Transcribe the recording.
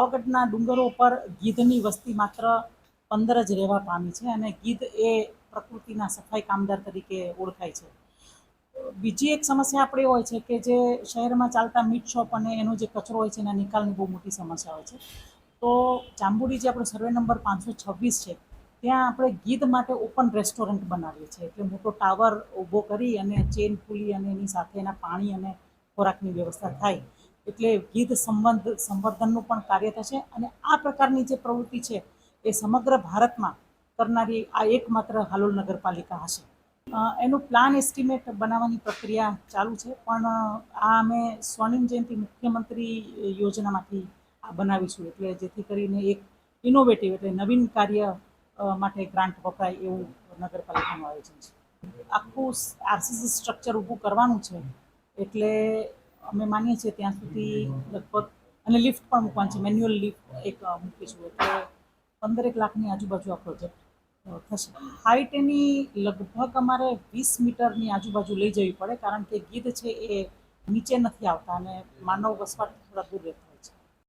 પાવાગઢના ડુંગરો પર ગીધની વસ્તી માત્ર પંદર જ રહેવા પામી છે અને ગીધ એ પ્રકૃતિના સફાઈ કામદાર તરીકે ઓળખાય છે. બીજી એક સમસ્યા આપણે હોય છે કે જે શહેરમાં ચાલતા મીટ શોપ અને એનો જે કચરો હોય છે એના નિકાલની બહુ મોટી સમસ્યા હોય છે. તો જાંબુડી જે આપણો સર્વે નંબર પાંચસો છવ્વીસ છે. ત્યાં આપણે ગીધ માટે ઓપન રેસ્ટોરન્ટ બનાવીએ છીએ. એટલે મોટો ટાવર ઊભો કરી અને ચેન ખુલી અને એની સાથે એના પાણી અને ખોરાકની વ્યવસ્થા થાય. એટલે ગીધ સંબંધ, સંવર્ધનનું પણ કાર્ય થશે અને આ પ્રકારની જે પ્રવૃત્તિ છે એ સમગ્ર ભારતમાં કરનારી આ એકમાત્ર હાલોલ નગરપાલિકા હશે. એનું પ્લાન એસ્ટિમેટ બનાવવાની પ્રક્રિયા ચાલુ છે, પણ આ અમે સ્વર્ણિમ જયંતિ મુખ્યમંત્રી યોજનામાંથી આ બનાવીશું, એટલે જેથી કરીને એક ઇનોવેટિવ એટલે નવીન કાર્ય માટે ગ્રાન્ટ વપરાય એવું નગરપાલિકાનું આયોજન છે. આખું આરસીસી સ્ટ્રક્ચર ઊભું કરવાનું છે, એટલે અમે માનીએ છીએ ત્યાં સુધી લગભગ, અને લિફ્ટ પણ મૂકવાનું છે, મેન્યુઅલ લિફ્ટ એક મૂકીશું એટલે પંદરેક લાખની આજુબાજુ આ પ્રોજેક્ટ થશે. હાઇટ એની લગભગ અમારે વીસ મીટરની આજુબાજુ લઈ જવી પડે, કારણ કે ગીધ છે એ નીચે નથી આવતા અને માનવ વસવાટ થોડા દૂર રહેતા.